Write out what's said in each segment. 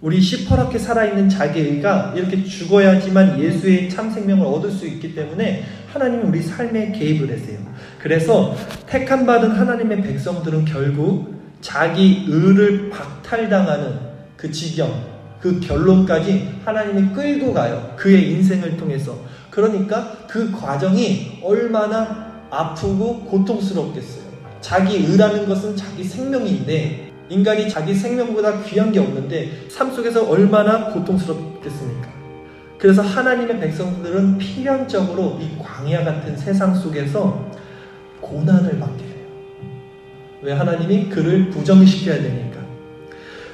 우리 시퍼렇게 살아있는 자기의가 이렇게 죽어야지만 예수의 참 생명을 얻을 수 있기 때문에 하나님이 우리 삶에 개입을 했어요. 그래서 택함 받은 하나님의 백성들은 결국 자기 의를 박탈당하는 그 지경, 그 결론까지 하나님이 끌고 가요. 그의 인생을 통해서. 그러니까 그 과정이 얼마나 아프고 고통스럽겠어요. 자기 의라는 것은 자기 생명인데 인간이 자기 생명보다 귀한 게 없는데 삶 속에서 얼마나 고통스럽겠습니까? 그래서 하나님의 백성들은 필연적으로 이 광야 같은 세상 속에서 고난을 받게 돼요. 왜 하나님이 그를 부정시켜야 되니까.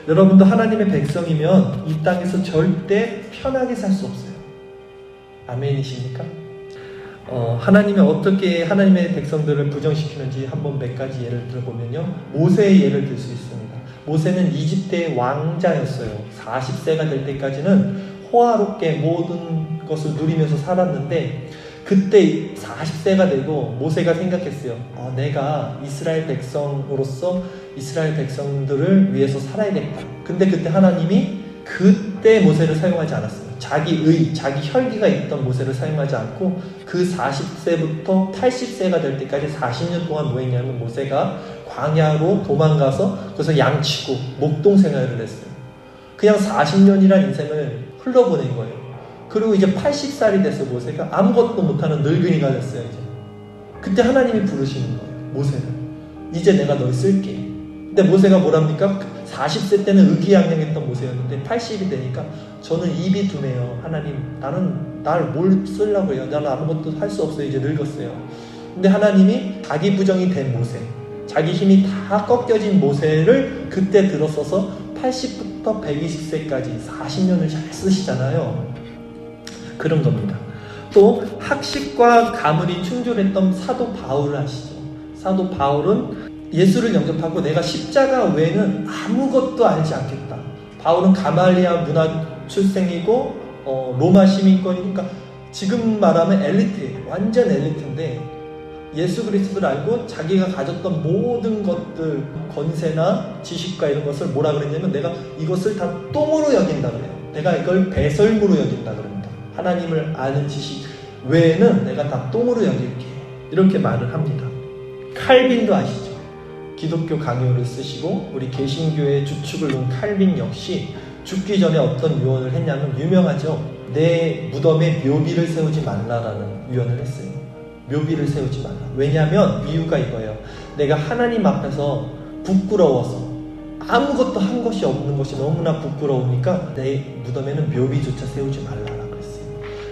여러분도 하나님의 백성이면 이 땅에서 절대 편하게 살 수 없어요. 아멘이십니까? 어, 하나님이 어떻게 하나님의 백성들을 부정시키는지 한번 몇 가지 예를 들어보면요. 모세의 예를 들 수 있습니다. 모세는 이집트의 왕자였어요. 40세가 될 때까지는 호화롭게 모든 것을 누리면서 살았는데 그때 40세가 되고 모세가 생각했어요. 어, 내가 이스라엘 백성으로서 이스라엘 백성들을 위해서 살아야겠다. 근데 그때 하나님이 그때 모세를 사용하지 않았어요. 자기 의, 자기 혈기가 있던 모세를 사용하지 않고 그 40세부터 80세가 될 때까지 40년 동안 뭐 했냐면 모세가 광야로 도망가서 거기서 양치고 목동 생활을 했어요. 그냥 40년이란 인생을 흘러보낸 거예요. 그리고 이제 80살이 돼서 모세가 아무것도 못하는 늙은이가 됐어요, 이제. 그때 하나님이 부르시는 거예요, 모세를. 이제 내가 널 쓸게. 근데 모세가 뭐랍니까? 40세 때는 의기양양했던 모세였는데 80이 되니까 저는 입이 둔해요. 하나님, 나는 날 뭘 쓰려고 해요? 나는 아무것도 할 수 없어요. 이제 늙었어요. 근데 하나님이 자기 부정이 된 모세, 자기 힘이 다 꺾여진 모세를 그때 들어서서 80부터 120세까지 40년을 잘 쓰시잖아요. 그런 겁니다. 또 학식과 가물이 충돌했던 사도 바울을 아시죠? 사도 바울은 예수를 영접하고 내가 십자가 외에는 아무것도 알지 않겠다. 바울은 가말리아 문화 출생이고 어, 로마 시민권이니까 지금 말하면 엘리트예요. 완전 엘리트인데 예수 그리스도를 알고 자기가 가졌던 모든 것들 권세나 지식과 이런 것을 뭐라 그랬냐면 내가 이것을 다 똥으로 여긴다 그래요. 내가 이걸 배설물로 여긴다 그럽니다. 하나님을 아는 지식 외에는 내가 다 똥으로 여길게 이렇게 말을 합니다. 칼빈도 아시죠? 기독교 강요를 쓰시고 우리 개신교의 주축을 놓은 칼빈 역시 죽기 전에 어떤 유언을 했냐면 유명하죠. 내 무덤에 묘비를 세우지 말라라는 유언을 했어요. 묘비를 세우지 말라. 왜냐하면 이유가 이거예요. 내가 하나님 앞에서 부끄러워서 아무것도 한 것이 없는 것이 너무나 부끄러우니까 내 무덤에는 묘비조차 세우지 말라라 그랬어요.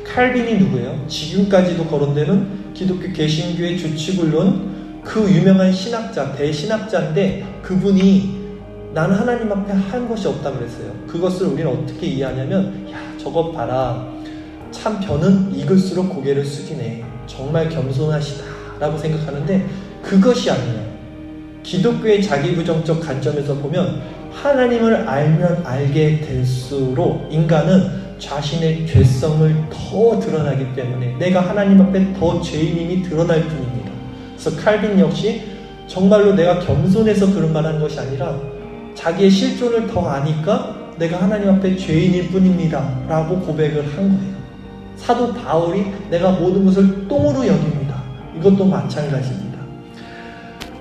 칼빈이 누구예요? 지금까지도 거론되는 기독교 개신교의 주축을 놓은 그 유명한 신학자, 대신학자인데 그분이 나는 하나님 앞에 한 것이 없다 그랬어요. 그것을 우리는 어떻게 이해하냐면, 야, 저것 봐라. 참 변은 익을수록 고개를 숙이네. 정말 겸손하시다. 라고 생각하는데, 그것이 아니에요. 기독교의 자기부정적 관점에서 보면, 하나님을 알면 알게 될수록 인간은 자신의 죄성을 더 드러나기 때문에 내가 하나님 앞에 더 죄인임이 드러날 뿐입니다. 그래서 칼빈 역시 정말로 내가 겸손해서 그런 말 하는 것이 아니라 자기의 실존을 더 아니까 내가 하나님 앞에 죄인일 뿐입니다. 라고 고백을 한 거예요. 사도 바울이 내가 모든 것을 똥으로 여깁니다. 이것도 마찬가지입니다.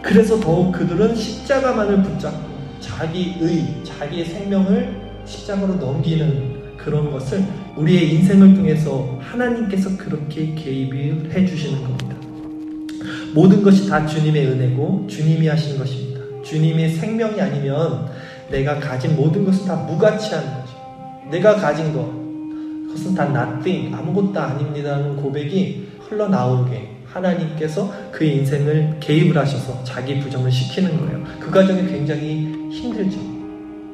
그래서 더욱 그들은 십자가만을 붙잡고 자기의, 자기의 생명을 십자가로 넘기는 그런 것을 우리의 인생을 통해서 하나님께서 그렇게 개입을 해주시는 겁니다. 모든 것이 다 주님의 은혜고 주님이 하신 것입니다. 주님의 생명이 아니면 내가 가진 모든 것은 다 무가치한 거죠. 내가 가진 것, 그것은 다 nothing, 아무것도 아닙니다라는 고백이 흘러나오게 하나님께서 그의 인생을 개입을 하셔서 자기 부정을 시키는 거예요. 그 과정이 굉장히 힘들죠.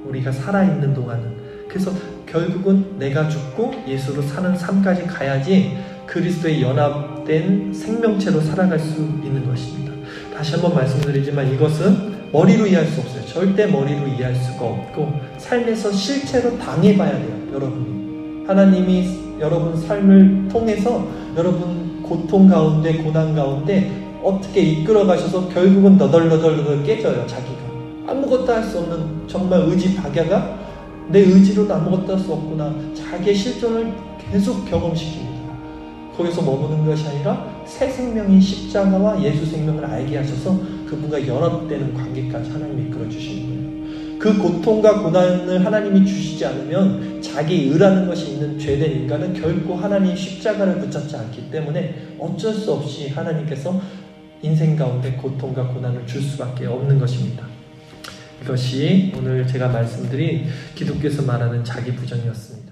우리가 살아있는 동안은. 그래서 결국은 내가 죽고 예수로 사는 삶까지 가야지 그리스도의 연합 된 생명체로 살아갈 수 있는 것입니다. 다시 한번 말씀드리지만 이것은 머리로 이해할 수 없어요. 절대 머리로 이해할 수가 없고 삶에서 실체로 당해봐야 돼요. 여러분이. 하나님이 여러분 삶을 통해서 여러분 고통 가운데 고난 가운데 어떻게 이끌어 가셔서 결국은 너덜너덜너덜 깨져요. 자기가. 아무것도 할 수 없는 정말 의지 박야가 내 의지로는 아무것도 할 수 없구나. 자기의 실존을 계속 경험시킵니다. 거기서 머무는 것이 아니라 새 생명인 십자가와 예수 생명을 알게 하셔서 그분과 연합되는 관계까지 하나님이 이끌어 주시는 거예요. 그 고통과 고난을 하나님이 주시지 않으면 자기 의라는 것이 있는 죄된 인간은 결코 하나님 십자가를 붙잡지 않기 때문에 어쩔 수 없이 하나님께서 인생 가운데 고통과 고난을 줄 수밖에 없는 것입니다. 이것이 오늘 제가 말씀드린 기독교에서 말하는 자기 부정이었습니다.